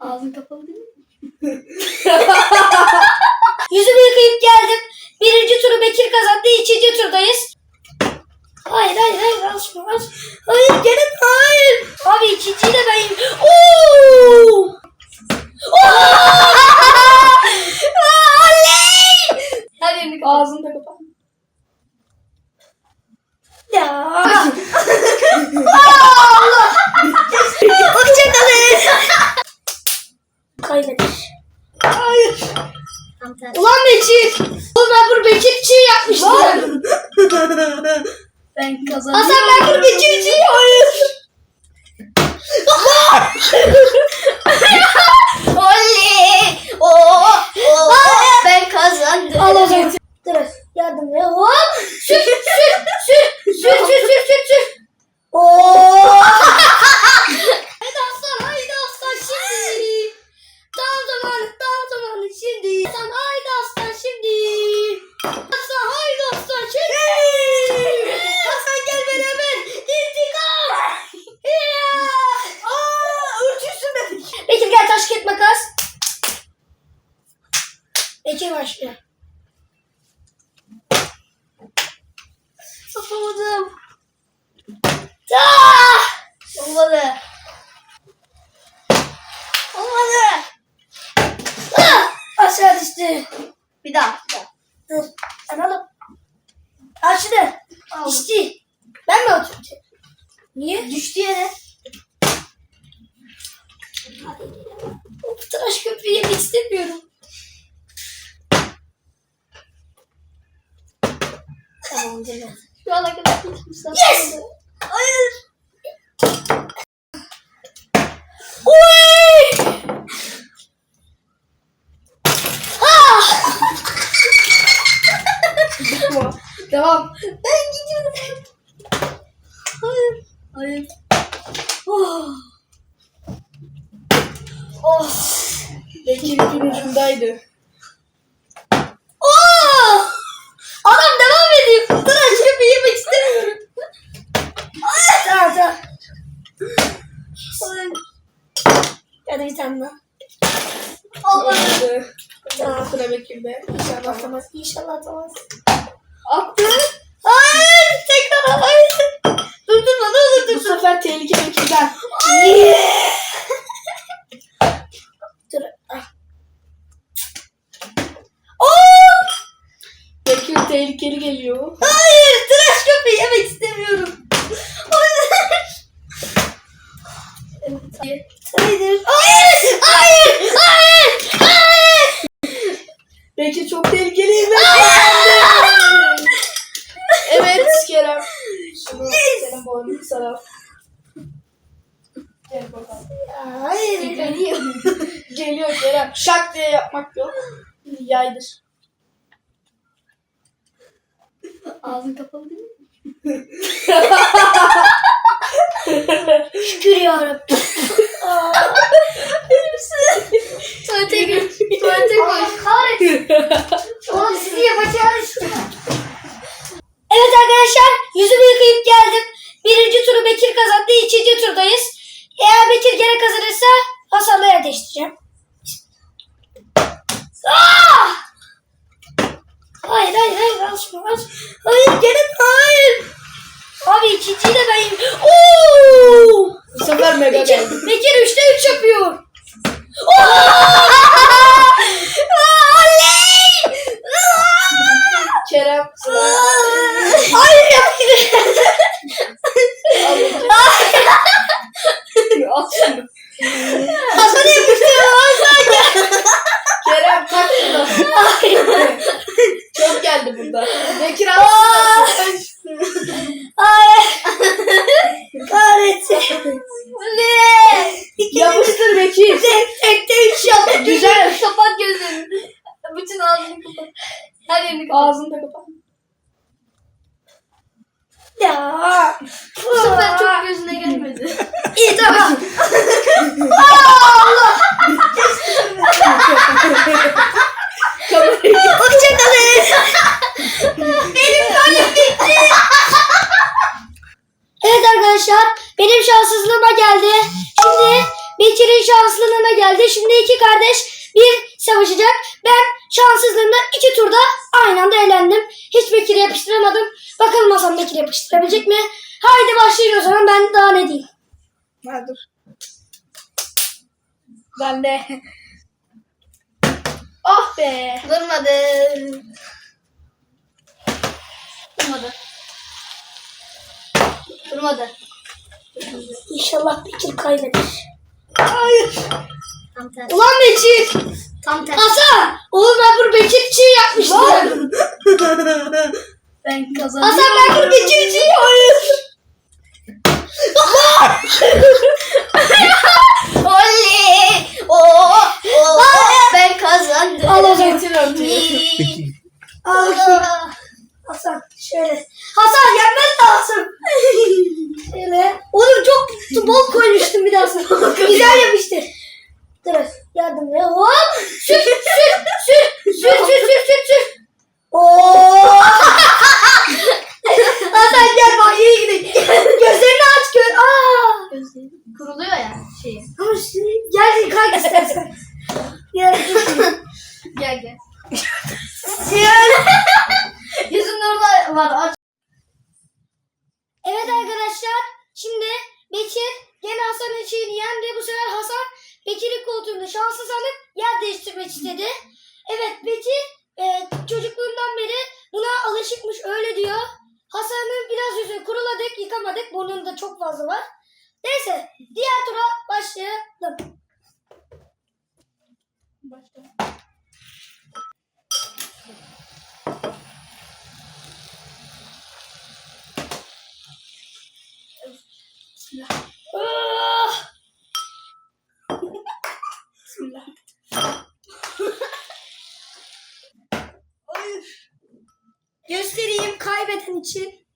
Ağzın kapalı değil mi? Yüzümü yıkayıp geldim. Birinci turu Bekir kazandı. ikinci turdayız. Hayır hayır hayır al şunu. Hayır gelin hayır. Abi ikinciyi de ben Oo! Oo! Ben kazandım. Hasan ben bunu Bekir için Hayır. Oley! Oo! Oo! Ben kazandım. Al o zaman. Dur. Yardım ve hop. Sür sür sür. Sür sür sür sür sür. Oo. haydi aslan haydi aslan şimdi. Tam zamanı tam zamanı şimdi. Aslan haydi aslan şimdi. Aslan haydi aslan şimdi. Aslan gel beraber. İntikam. Ya. Aa, ürküsün dedik. Bekir gel taş kağıt makas. Bekir başlıyor. Yapamadım. Ah! Olmadı. Olmadı. Ah! Aşağı düştü. Bir daha. Bir daha. Dur. Sen alıp. Al şunu. Al. Düştü. Ben mi oturacağım? Niye? Düştü yere. Bu tıraş köpüğü yemek istemiyorum. Güzel. Şu ana kadar gitmişler. Yes! Hayır. Oy! Ah! Devam. Ben gidiyorum. Hayır. Hayır. Oh. Oh. Bekir ipin ucundaydı. Oh! Adam devam ediyor. Tıraş köpüğü yemek istemiyorum. Tamam tamam. Hayır. Hadi bir tane daha. Olmadı. Tamam. Sıra Bekir'de. İnşallah atamaz. İnşallah atamaz. Attı. Hayır! Tekrar hayır! Durdurma ne olur Bu dur. sefer tehlike Bekir'den. Dur. Ah. Oo! Bekir tehlikeli geliyor. Hayır! Tıraş köpeği yemek istemiyorum. Hayır! Evet. Hayır! Hayır! Hayır! Hayır! Hayır! Bekir çok tehlikeli. evet Kerem. Şunu senin boynunu. Gel bakalım. Hayır! Geliyor. Geliyor Kerem. Şak diye yapmak yok. Yaydır. Ağzın kapalı değil mi? Şükür yarabbim. Tuvalete gir. Tuvalete koş. Kahretsin. Oğlum sizi yapacağınız işte. Evet arkadaşlar yüzümü yıkayıp geldim. Birinci turu Bekir kazandı. ikinci turdayız. Eğer Bekir gene kazanırsa Hasan'la yer değiştireceğim. Ah! Hayır hayır hayır açma aç. Hayır gene hayır. Abi ikinciyi de ben. Oo! Bu sefer mega Bekir, geldi. Bekir üçte üç yapıyor. Kerem sıra. Hayır hayır. At şunu. Hasan yapıştı. Hasan gel. Kerem kalk şuradan. Çok geldi burada. Bekir al. Aa! Hayır. Kahretsin. Ne? Yapıştır Bekir. Tek tek yaptık. Güzel. Kapat gözlerini. Bütün ağzını kapat. Her yerini kapat. Ağzını da kapat. Ya. Bu sefer çok gözüne gelmedi. İyi tamam. Kamerayı Hoşçakalın. Benim golüm bitti. Evet arkadaşlar benim şanssızlığıma geldi. Şimdi Bekir'in şanslılığına geldi. Şimdi iki kardeş bir savaşacak. Ben şanssızlığımdan iki turda aynı anda eğlendim. Hiç Bekir'e yapıştıramadım. Bakalım Hasan Bekir'e yapıştırabilecek mi? Haydi başlayın o zaman ben daha ne diyeyim. Ha dur. Ben de. Ah be. Durmadı. Durmadı. Durmadı. İnşallah Bekir kaybeder. Hayır. Ulan Bekir. Tam tersi. Hasan. Oğlum ben bunu Bekir için yapmıştım. Ben kazandım. Hasan ben bunu Bekir için yapmıştım. Oley! Oo! Oo! Ben kazandım. Al o zaman. Getir örtüyü. Al bakayım. Hasan şöyle. Hasan yenmez de Hasan. şöyle. Oğlum çok bol koymuştum bir daha sonra. Güzel yapıştır. Dur yardım ver. Hop. Sür sür sür. Sür sür sür sür sür. Oo. Hasan gel bak iyi gidelim. Gözlerini aç gör. Aa. Kuruluyor ya şeyi. Ama şimdi gel kalk istersen. Gel. Gel gel. Gel. Yüzün orada var. Aç. Evet arkadaşlar şimdi Bekir gene Hasan için yendi. Bu sefer Hasan Bekir'in koltuğunda şanssız alıp yer değiştirmek istedi. Evet Bekir e, çocukluğundan beri buna alışıkmış öyle diyor. Hasan'ın biraz yüzünü kuruladık yıkamadık. Burnunda çok fazla var. Neyse diğer tura başlayalım. Ah! Bismillah. Hayır. Göstereyim kaybeden için.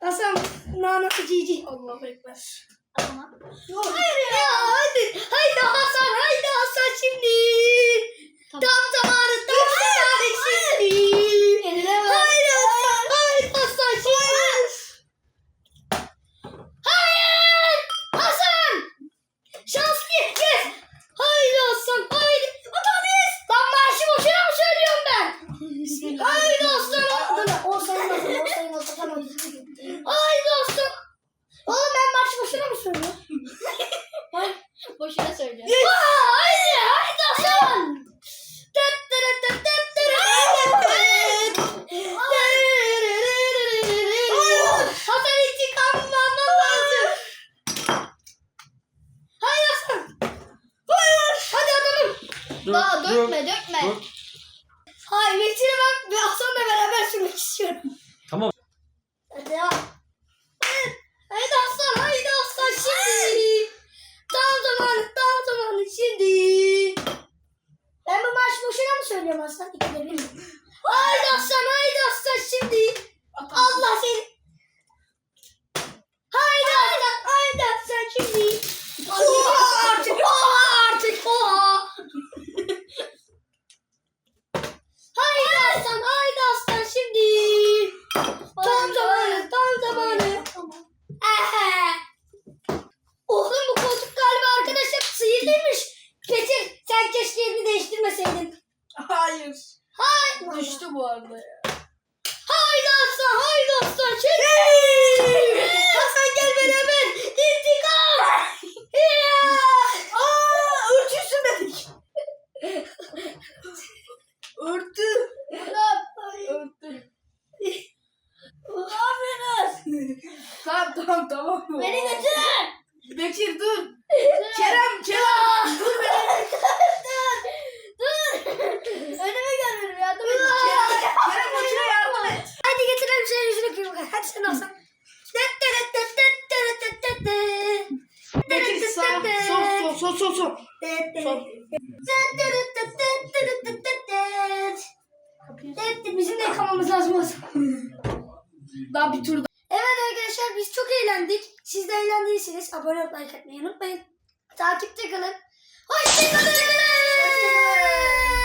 Hasan nana cici. Allahu Ekber. Hayır ya hadi. Haydi Hasan haydi Hasan şimdi. Tamam. Tam zamanı tam zamanı şimdi. Eline ver. Haydi Hasan haydi Hasan şimdi. Hayır. Hasan. Şanslı gideceğiz. Haydi Hasan haydi. Otobüs. Lan marşı boşuna mı söylüyorum ben? Bismillah. Haydi Hasan. Dur o sayılmaz o sayılmaz. Tamam. Haydi Hasan. Oğlum ben marşı boşuna mı söylüyorum? Boşuna söylüyorum. Aa, haydi haydi Hasan. Tıt tırı tıt tıt tırı tıt tıt. Hasan intikam almam lazım. Haydi Hasan. Hayır. Hadi adamım. Daha dökme dökme. Dur. Hayır Metin'i ben ve Hasan'la beraber sürmek istiyorum. Tamam. Hadi ya. Haydi, Hasan haydi Hasan şimdi. Tam zamanı tam zamanı şimdi. Ben bu marş boşuna mı söylüyorum Hasan? İkide bir. Haydi Hasan haydi Hasan şimdi. Allah seni. Haydi Hasan haydi Hasan şimdi. Oha artık oha artık oha. Haydi Hasan haydi Hasan şimdi. Tam zamanı tam zamanı. Ehe. Oğlum bu koltuk galiba arkadaşlar sıyırlıymış. Petir sen keşke yerini değiştirmeseydin. Hayır. Haydi. Düştü bu arada ya. Haydi Hasan haydi Hasan çek. Hasan gel beraber. İntikam. Ya. Aa, örtüsün dedik. Örtü. Örtü. Ne yapıyorsunuz? Tamam tamam tamam. Beni götürün. Bekir dur. Kerem Kerem. Dur beni. Dur. Dur. Önüme gelmedim yardım et. Kerem Hoca'ya yardım et. Hadi getirelim senin yüzünü kıyım. Hadi sen olsan. Bekir sağ. Sol sol sol sol. Sol. Bizim de yıkamamız lazım o zaman. Daha bir tur Evet arkadaşlar biz çok eğlendik. Siz de eğlendiyseniz abone olup like atmayı unutmayın. Takipte kalın. Hoşçakalın. Hoşçakalın.